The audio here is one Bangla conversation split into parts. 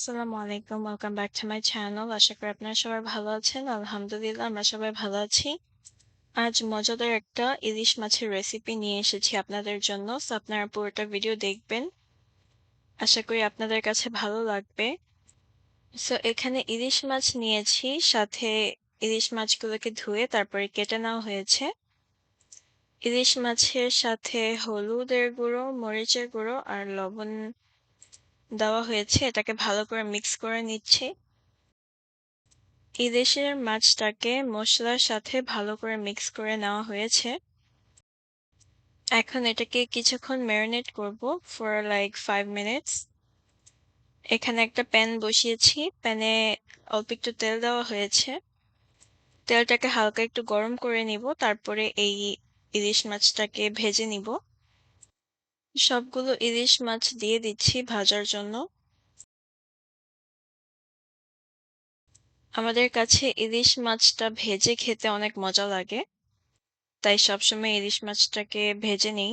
আসসালামু আলাইকুম। Welcome back to my channel. আশা করি আপনারা সবাই ভালো আছেন। আলহামদুলিল্লাহ আমরা সবাই ভালো আছি। আজ মজাদার একটা ইলিশ মাছের রেসিপি নিয়ে এসেছি আপনাদের জন্য। সো আপনারা পুরোটা ভিডিও দেখবেন। আশা করি আপনাদের কাছে ভালো লাগবে। সো এখানে ইলিশ মাছ নিয়েছি, সাথে ইলিশ মাছগুলোকে ধুয়ে তারপরে কেটে নেওয়া হয়েছে। ইলিশ মাছের সাথে হলুদের গুঁড়ো, মরিচের গুঁড়ো আর লবণ দেওয়া হয়েছে, এটাকে ভালো করে মিক্স করে নিচ্ছি। ইলিশের মাছটাকে মশলার সাথে ভালো করে মিক্স করে নেওয়া হয়েছে। এখন এটাকে কিছুক্ষণ ম্যারিনেট করব ফর লাইক ফাইভ মিনিটস এখানে একটা প্যান বসিয়েছি প্যানে অল্প একটু তেল দেওয়া হয়েছে। তেলটাকে হালকা একটু গরম করে নিব, তারপরে এই ইলিশ মাছটাকে ভেজে নিব। সবগুলো ইলিশ মাছ দিয়ে দিচ্ছি ভাজার জন্য। আমাদের কাছে ইলিশ মাছটা ভেজে খেতে অনেক মজা লাগে, তাই সবসময় ইলিশ মাছটাকে ভেজে নিই।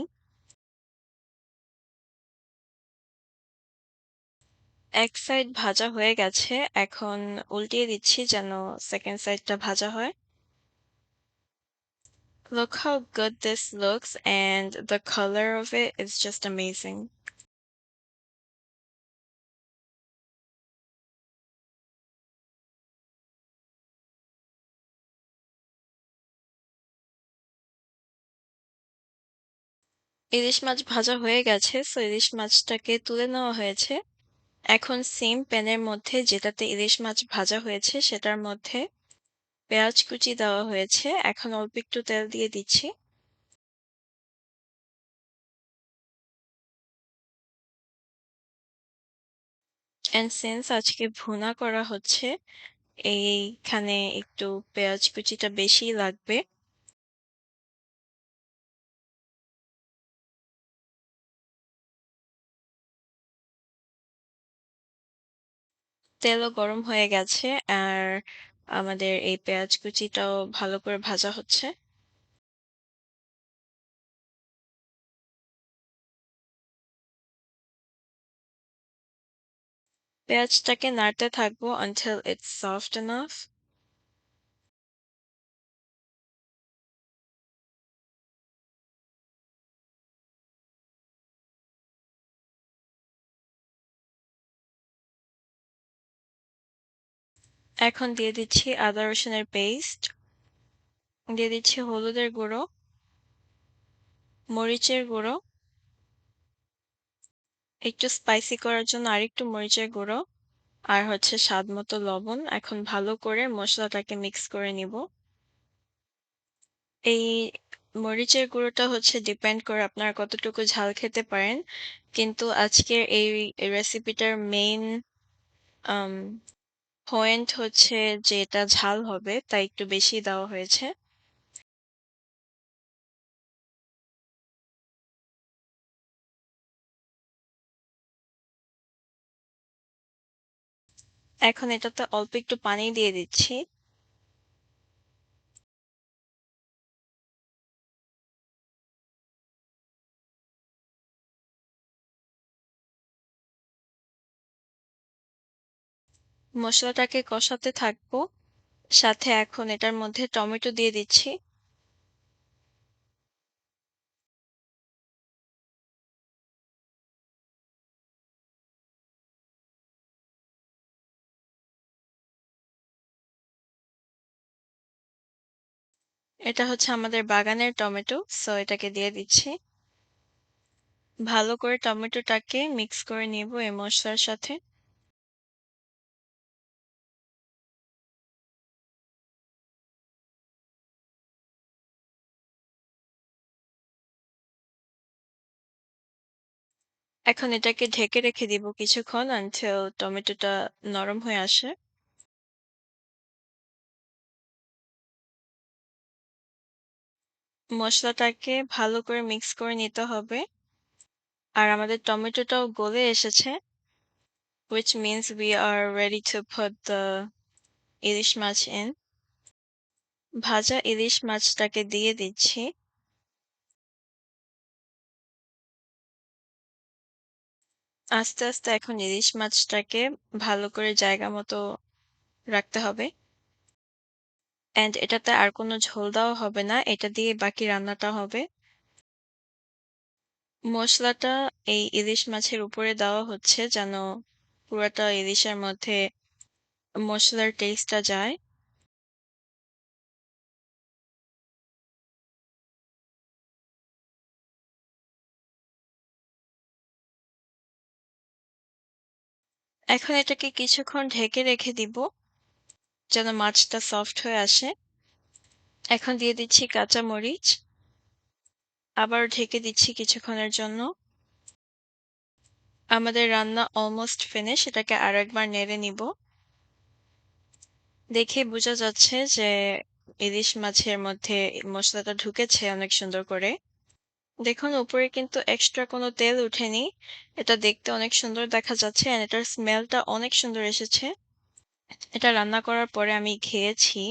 এক সাইড ভাজা হয়ে গেছে, এখন উল্টিয়ে দিচ্ছি যেন সেকেন্ড সাইডটা ভাজা হয়। Look how good this looks, and the color of it is just amazing. ইলিশ মাছ ভাজা হয়ে গেছে সো ইলিশ মাছটাকে তুলে নেওয়া হয়েছে এখন সেম প্যানের মধ্যে যেটাতে ইলিশ মাছ ভাজা হয়েছে, সেটার মধ্যে পেঁয়াজ কুচি দেওয়া হয়েছে। এখন অল্প একটু তেল দিয়ে দিচ্ছি। সেন্স আজকে ভুনা করা হচ্ছে, এইখানে একটু পেঁয়াজ কুচিটা বেশি লাগবে। তেলও গরম হয়ে গেছে, আর আমাদের এই পেঁয়াজ কুচিটাও ভালো করে ভাজা হচ্ছে। পেঁয়াজটাকে নাড়তে থাকব until it's soft enough এখন দিয়ে দিচ্ছি আদা রসুনের পেস্ট দিয়ে দিচ্ছি হলুদের গুঁড়ো, মরিচের গুঁড়ো, একটু স্পাইসি করার জন্য আরেকটু মরিচের গুঁড়ো, আর হচ্ছে স্বাদ মতো লবণ। এখন ভালো করে মশলাটাকে মিক্স করে নিব। এই মরিচের গুঁড়োটা হচ্ছে ডিপেন্ড করে আপনারা কতটুকু ঝাল খেতে পারেন। কিন্তু আজকের এই রেসিপিটার মেইন পয়েন্ট হচ্ছে যে এটা ঝাল হবে, তাই একটু বেশি দেওয়া হয়েছে। এখন এটাতে অল্প একটু পানি দিয়ে দিচ্ছি। মশলাটাকে কষাতে থাকব। সাথে এখন এটার মধ্যে টমেটো দিয়ে দিচ্ছি। এটা হচ্ছে আমাদের বাগানের টমেটো, সো এটাকে দিয়ে দিচ্ছি। ভালো করে টমেটোটাকে মিক্স করে নিব এই মশলার সাথে। এখন এটাকে ঢেকে রেখে দিব কিছুক্ষণ আনটিল টমেটোটা নরম হয়ে আসে। মশলাটাকে ভালো করে মিক্স করে নিতে হবে। আর আমাদের টমেটোটাও গলে এসেছে, which means we are ready to put the ilish much in ভাজা ইলিশ মাছটাকে দিয়ে দিচ্ছি। আস্তে, আস্তে এখন ইলিশ মাছটাকে ভালো করে জায়গা মতো রাখতে হবে। অ্যান্ড এটাতে আর কোনো ঝোল দেওয়া হবে না। এটা দিয়ে বাকি রান্নাটা হবে। মসলাটা এই ইলিশ মাছের উপরে দেওয়া হচ্ছে যেন পুরাটা ইলিশের মধ্যে মসলার টেস্টটা যায়। এখন এটাকে কিছুক্ষণ ঢেকে রেখে দিব। যেন মাছটা সফট হয়ে আসে। এখন দিয়ে দিচ্ছি কাঁচা মরিচ আবার ঢেকে দিচ্ছি কিছুক্ষণের জন্য। আমাদের রান্না অলমোস্ট ফিনিশ এটাকে আরেকবার নেড়ে নিব। দেখে বোঝা যাচ্ছে যে ইলিশ মাছের মধ্যে মশলাটা ঢুকেছে অনেক সুন্দর করে। দেখুন উপরে কিন্তু এক্সট্রা কোনো তেল উঠেনি। এটা দেখতে অনেক সুন্দর দেখা যাচ্ছে অ্যান্ড এটার স্মেলটা অনেক সুন্দর এসেছে। এটা রান্না করার পরে আমি খেয়েছি।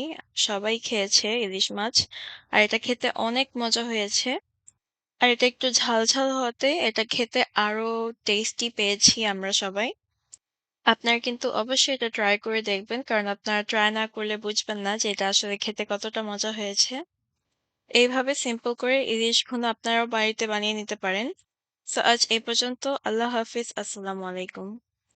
সবাই খেয়েছে ইলিশ মাছ। আর এটা খেতে অনেক মজা হয়েছে। আর এটা একটু ঝাল, ঝাল হওয়াতে এটা খেতে আরও টেস্টি পেয়েছি আমরা সবাই। আপনার কিন্তু অবশ্যই এটা ট্রাই করে দেখবেন। কারণ আপনারা ট্রাই না করলে বুঝবেন না যে এটা আসলে খেতে কতটা মজা হয়েছে। এইভাবে সিম্পল করে ইলিশ ভুনা আপনারাও বাড়িতে বানিয়ে নিতে পারেন। সো আজ এই পর্যন্ত। আল্লাহ হাফিজ। আসসালামু আলাইকুম।